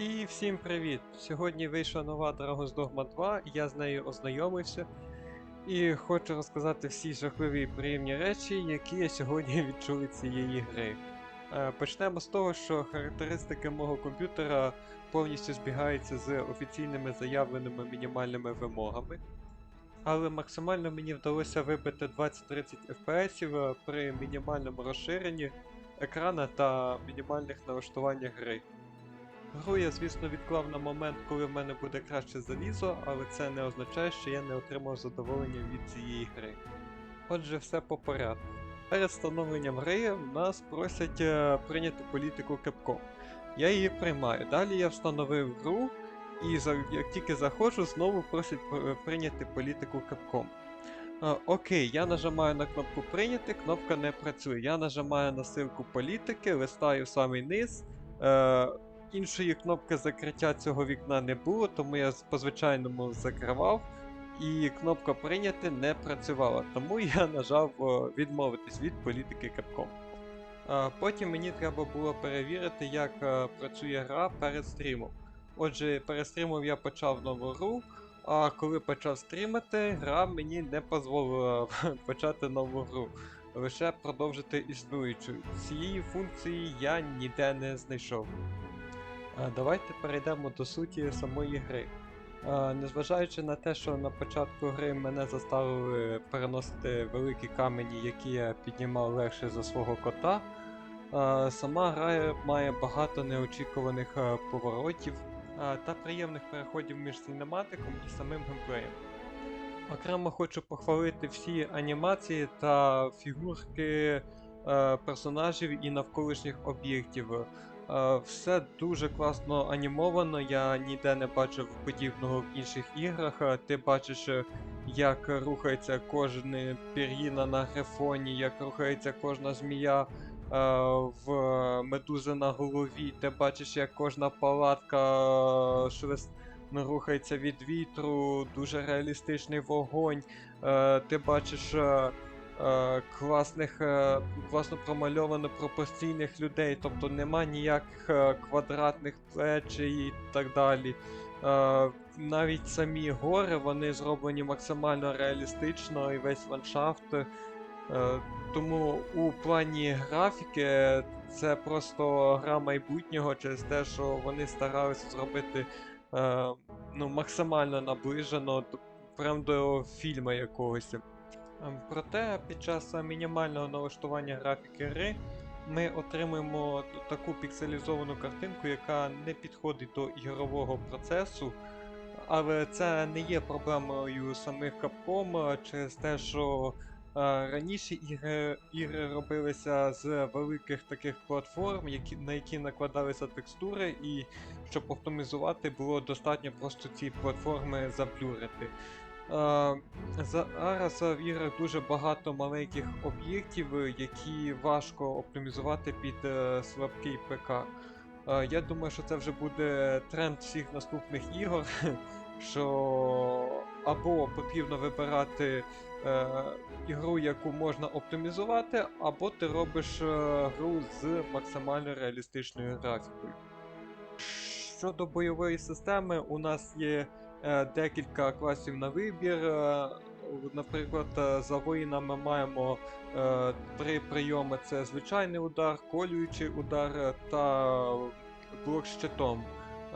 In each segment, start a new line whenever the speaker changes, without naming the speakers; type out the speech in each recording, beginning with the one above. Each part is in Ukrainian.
І всім привіт! Сьогодні вийшла нова Dragon's Dogma 2, я з нею ознайомився. І хочу розказати всі жахливі і приємні речі, які я сьогодні відчув від цієї гри. Е, Почнемо з того, що характеристики мого комп'ютера повністю збігаються з офіційними заявленими мінімальними вимогами. Але максимально мені вдалося вибити 20-30 FPS е, при мінімальному розширенні екрана та мінімальних налаштуваннях гри. Гру я, звісно, відклав на момент, коли в мене буде краще залізо, але це не означає, що я не отримав задоволення від цієї гри. Отже, все по порядку. Перед встановленням гри нас просять е, прийняти політику Capcom. Я її приймаю. Далі я встановив гру, і як тільки заходжу, знову просять прийняти політику Capcom. Е, окей, я нажимаю на кнопку прийняти, кнопка не працює. Я нажимаю на ссылку політики, листаю в самий низ. Е, іншої кнопки закриття цього вікна не було, тому я по-звичайному закривав, і кнопка прийняти не працювала. Тому я нажав відмовитись від політики Capcom. Потім мені треба було перевірити, як е, працює гра перед стрімом. Отже, перед стрімом я почав нову гру, а коли почав стрімити, гра мені не дозволила почати нову гру. Лише продовжити існуючу. Цієї функції я ніде не знайшов. А, Давайте перейдемо до суті самої гри. Незважаючи на те, що на початку гри мене заставили переносити великі камені, які я піднімав легше за свого кота, сама гра має багато неочікуваних поворотів та приємних переходів між синематиком і самим геймплеєм. Окремо хочу похвалити всі анімації та фігурки е, персонажів і навколишніх об'єктів. Е, Все дуже класно анімовано, я ніде не бачив подібного в інших іграх. Е, Ти бачиш, е, як рухається кожна пір'їна на грифоні, як рухається кожна змія е, в медузи на голові. Ти бачиш, як кожна палатка е, шелест... рухається від вітру, дуже реалістичний вогонь. Е, Ти бачиш. Е, класних, е, класно промальовано пропорційних людей, тобто нема ніяких е, квадратних плечей і так далі. Навіть самі гори вони зроблені максимально реалістично і весь ландшафт. Тому у плані графіки це просто гра майбутнього через те, що вони старалися зробити ну, максимально наближено прям до фільму якогось. Ем, Проте під час е, мінімального налаштування графіки гри ми отримуємо таку пікселізовану картинку, яка не підходить до ігрового процесу. Але це не є проблемою самих Capcom е, через те, що е, раніше ігри, ігри робилися з великих таких платформ, які, на які накладалися текстури, і щоб оптимізувати, було достатньо просто ці платформи заблюрити. Е, Зараз е, в іграх дуже багато маленьких об'єктів, е, які важко оптимізувати під слабкий ПК. Я думаю, що це вже буде тренд всіх наступних ігор, що або потрібно вибирати е, ігру, яку можна оптимізувати, або ти робиш гру з максимально реалістичною графікою. Щодо бойової системи, у нас є декілька класів на вибір. Е, Наприклад, е, за воїнами маємо е, три прийоми: це звичайний удар, колюючий удар е, та блок щитом.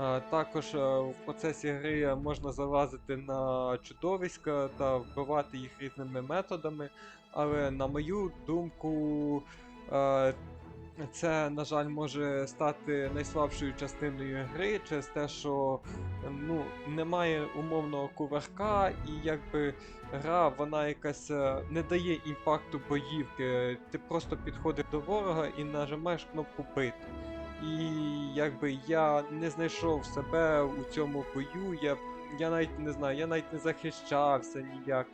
Е, Також е, в процесі гри можна залазити на чудовиська та вбивати їх різними методами, але на мою думку, е, це, на жаль, може стати найслабшою частиною гри через те, що ну, немає умовного кувырка, і якби гра вона якась е, не дає імпакту боївки. Ти просто підходиш до ворога і нажимаєш кнопку бити. І якби я не знайшов себе у цьому бою, я, я навіть не знаю, я навіть не захищався ніяк.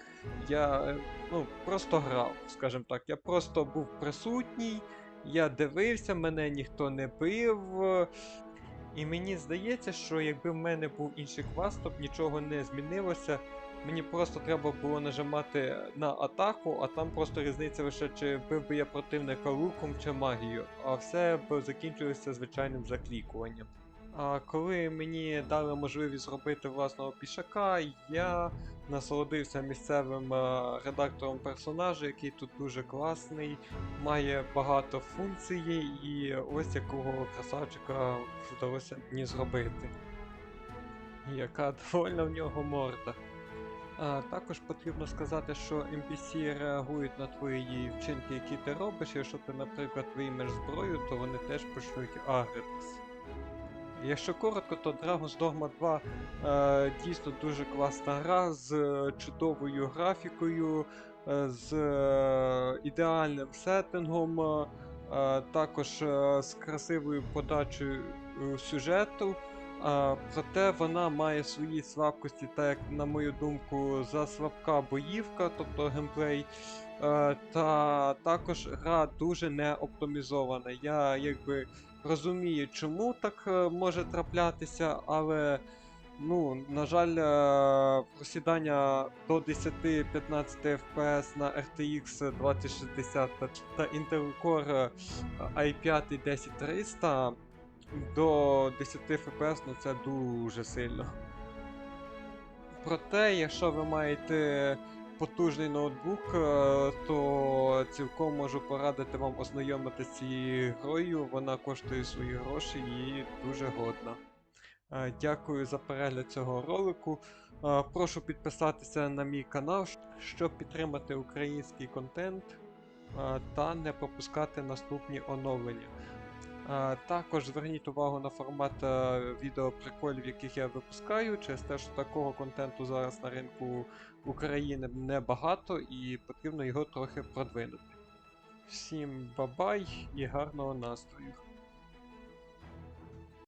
Я е, ну, просто грав, скажімо так. Я просто був присутній. Я дивився, мене ніхто не бив. І мені здається, що якби в мене був інший квас, то б нічого не змінилося. Мені просто треба було нажимати на атаку, а там просто різниця лише чи бив би я противника луком чи магією, а все б закінчилося звичайним заклікуванням. Коли мені дали можливість зробити власного пішака, я насолодився місцевим редактором персонажа, який тут дуже класний, має багато функцій, і ось якого красавчика вдалося мені зробити. Яка довольна в нього морда. А, також потрібно сказати, що NPC реагують на твої вчинки, які ти робиш. Якщо ти, наприклад, виймеш зброю, то вони теж почнуть агритись. Якщо коротко, то Dragon's Dogma 2 е, дійсно дуже класна гра з е, чудовою графікою, е, з е, ідеальним сеттингом, також з красивою подачею сюжету. А, проте вона має свої слабкості, так як, на мою думку, заслабка боївка, тобто геймплей. Е, та також гра дуже не оптимізована. Я якби розумію, чому так е, може траплятися, але. Ну, на жаль, е, просідання до 10-15 FPS на RTX 2060 та, та Intel Core i5 10300 до 10 FPS, ну це дуже сильно. Проте, якщо ви маєте потужний ноутбук, е, то цілком можу порадити вам ознайомитися з цією грою. Вона коштує свої гроші і дуже годна. Е, Дякую за перегляд цього ролику. Е, Прошу підписатися на мій канал, щоб підтримати український контент та не пропускати наступні оновлення. Е, Також зверніть увагу на формат е, відеоприколів, яких я випускаю, через те, що такого контенту зараз на ринку України небагато і потрібно його трохи продвинути. Всім бабай і гарного настрою!